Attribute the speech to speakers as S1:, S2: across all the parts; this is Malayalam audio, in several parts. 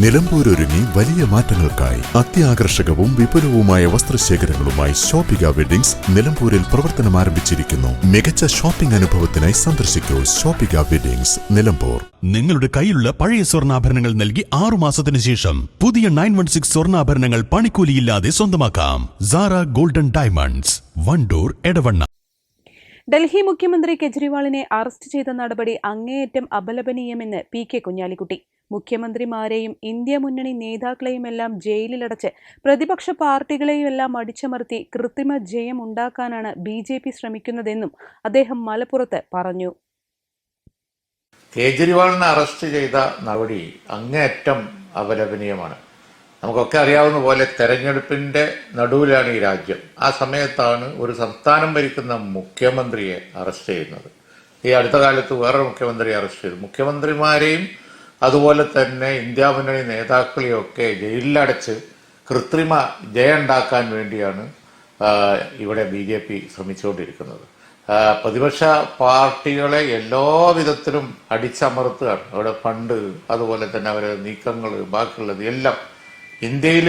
S1: നിലമ്പൂരൊരുങ്ങി വലിയ മാറ്റങ്ങൾക്കായി അത്യാകർഷകവും വിപുലവുമായ വസ്ത്രശേഖരങ്ങളുമായി ഷോപ്പിക വെഡിങ്സ് നിലമ്പൂരിൽ പ്രവർത്തനം ആരംഭിച്ചിരിക്കുന്നു. മികച്ച ഷോപ്പിംഗ് അനുഭവത്തിനായി സന്ദർശിക്കൂ ഷോപ്പിക വെഡിങ്സ് നിലമ്പൂർ.
S2: നിങ്ങളുടെ കയ്യിലുള്ള പഴയ സ്വർണാഭരണങ്ങൾ നൽകി ആറു മാസത്തിന് ശേഷം പുതിയ നയൻ വൺ സിക്സ് സ്വർണാഭരണങ്ങൾ പണിക്കൂലിയില്ലാതെ സ്വന്തമാക്കാം. Sara golden diamonds Wandoor Edavanna.
S3: Delhi മുഖ്യമന്ത്രി കെജ്രിവാളിനെ അറസ്റ്റ് ചെയ്ത നടപടി അങ്ങേയറ്റം അപലപനീയമെന്ന് പി കെ കുഞ്ഞാലിക്കുട്ടി. മുഖ്യമന്ത്രിമാരെയും ഇന്ത്യ മുന്നണി നേതാക്കളെയുമെല്ലാം ജയിലിലടച്ച് പ്രതിപക്ഷ പാർട്ടികളെയും എല്ലാം അടിച്ചമർത്തി കൃത്രിമ ജയം ഉണ്ടാക്കാനാണ് ബി ജെ പി ശ്രമിക്കുന്നതെന്നും അദ്ദേഹം മലപ്പുറത്ത് പറഞ്ഞു.
S4: കേജ്രിവാളിനെ അറസ്റ്റ് ചെയ്ത നടപടി അങ്ങേയറ്റം അപലപനീയമാണ്. നമുക്കൊക്കെ അറിയാവുന്ന പോലെ തെരഞ്ഞെടുപ്പിന്റെ നടുവിലാണ് ഈ രാജ്യം. ആ സമയത്താണ് ഒരു സംസ്ഥാനം ഭരിക്കുന്ന മുഖ്യമന്ത്രിയെ അറസ്റ്റ് ചെയ്യുന്നത്. ഈ അടുത്ത കാലത്ത് വേറൊരു മുഖ്യമന്ത്രിയെ അറസ്റ്റ് ചെയ്തു. മുഖ്യമന്ത്രിമാരെയും അതുപോലെ തന്നെ ഇന്ത്യ മുന്നണി നേതാക്കളെയൊക്കെ ജയിലിലടച്ച് കൃത്രിമ ജയുണ്ടാക്കാൻ വേണ്ടിയാണ് ഇവിടെ ബി ജെ പി ശ്രമിച്ചുകൊണ്ടിരിക്കുന്നത് പ്രതിപക്ഷ പാർട്ടികളെ എല്ലാ വിധത്തിലും അടിച്ചമർത്തുകയാണ്. അവിടെ ഫണ്ട് അതുപോലെ തന്നെ അവരുടെ നീക്കങ്ങൾ ബാക്കിയുള്ളത് എല്ലാം ഇന്ത്യയിൽ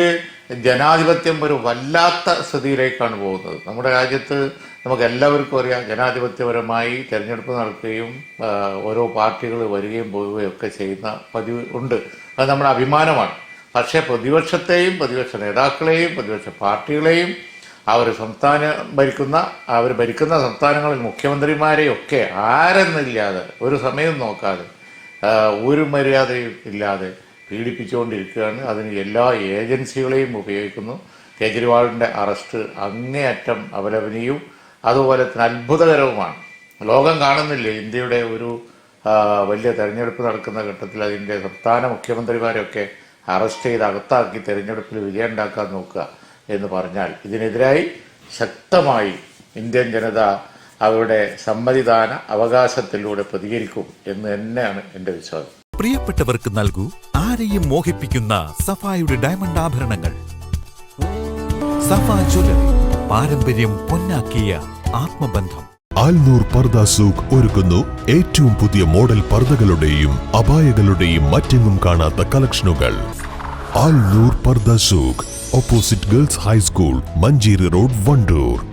S4: ജനാധിപത്യം ഒരു വല്ലാത്ത സ്ഥിതിയിലേക്കാണ് പോകുന്നത്. നമ്മുടെ രാജ്യത്ത് നമുക്ക് എല്ലാവർക്കും അറിയാം ജനാധിപത്യപരമായി തെരഞ്ഞെടുപ്പ് നടക്കുകയും ഓരോ പാർട്ടികൾ വരികയും പോവുകയും ഒക്കെ ചെയ്യുന്ന പതിവ് ഉണ്ട്. അത് നമ്മുടെ അഭിമാനമാണ്. പക്ഷേ പ്രതിപക്ഷത്തെയും പ്രതിപക്ഷ നേതാക്കളെയും പ്രതിപക്ഷ പാർട്ടികളെയും അവർ സംസ്ഥാനം ഭരിക്കുന്ന അവർ ഭരിക്കുന്ന സംസ്ഥാനങ്ങളിൽ മുഖ്യമന്ത്രിമാരെയും ഒക്കെ ആരെന്നില്ലാതെ ഒരു സമയം നോക്കാതെ ഒരു മര്യാദയും ഇല്ലാതെ പീഡിപ്പിച്ചുകൊണ്ടിരിക്കുകയാണ്. അതിന് എല്ലാ ഏജൻസികളെയും ഉപയോഗിക്കുന്നു. കേജ്രിവാളിന്റെ അറസ്റ്റ് അങ്ങേയറ്റം അപലപനീയവും അതുപോലെ തന്നെ അത്ഭുതകരവുമാണ്. ലോകം കാണുന്നില്ലേ ഇന്ത്യയുടെ ഒരു വലിയ തെരഞ്ഞെടുപ്പ് നടക്കുന്ന ഘട്ടത്തിൽ അതിന്റെ സംസ്ഥാന മുഖ്യമന്ത്രിമാരെയൊക്കെ അറസ്റ്റ് ചെയ്ത് അകത്താക്കി തെരഞ്ഞെടുപ്പിൽ വിജയം ഉണ്ടാക്കാൻ നോക്കുക എന്ന് പറഞ്ഞാൽ ഇതിനെതിരായി ശക്തമായി ഇന്ത്യൻ ജനത അവരുടെ സമ്മതിദാന അവകാശത്തിലൂടെ പ്രതികരിക്കും എന്ന് തന്നെയാണ് എന്റെ വിശ്വാസം.
S5: പ്രിയപ്പെട്ടവർക്ക് നൽകൂ ആരെയും മോഹിപ്പിക്കുന്ന സഫായുടെ ഡയമണ്ട് ആഭരണങ്ങൾ. സഫ ജ്വല്ലറി പാരമ്പര്യം പൊന്നാക്കിയ ആത്മബന്ധം.
S1: ആൽനൂർ പർദ സൂഖ് ഒരുക്കുന്നു ഏറ്റവും പുതിയ മോഡൽ പർദകളുടെയും അപായകളുടെയും മറ്റെങ്ങും കാണാത്ത കളക്ഷനുകൾ. Alnoor Pardha Souk opposite girls high school Manjeri road Wandoor.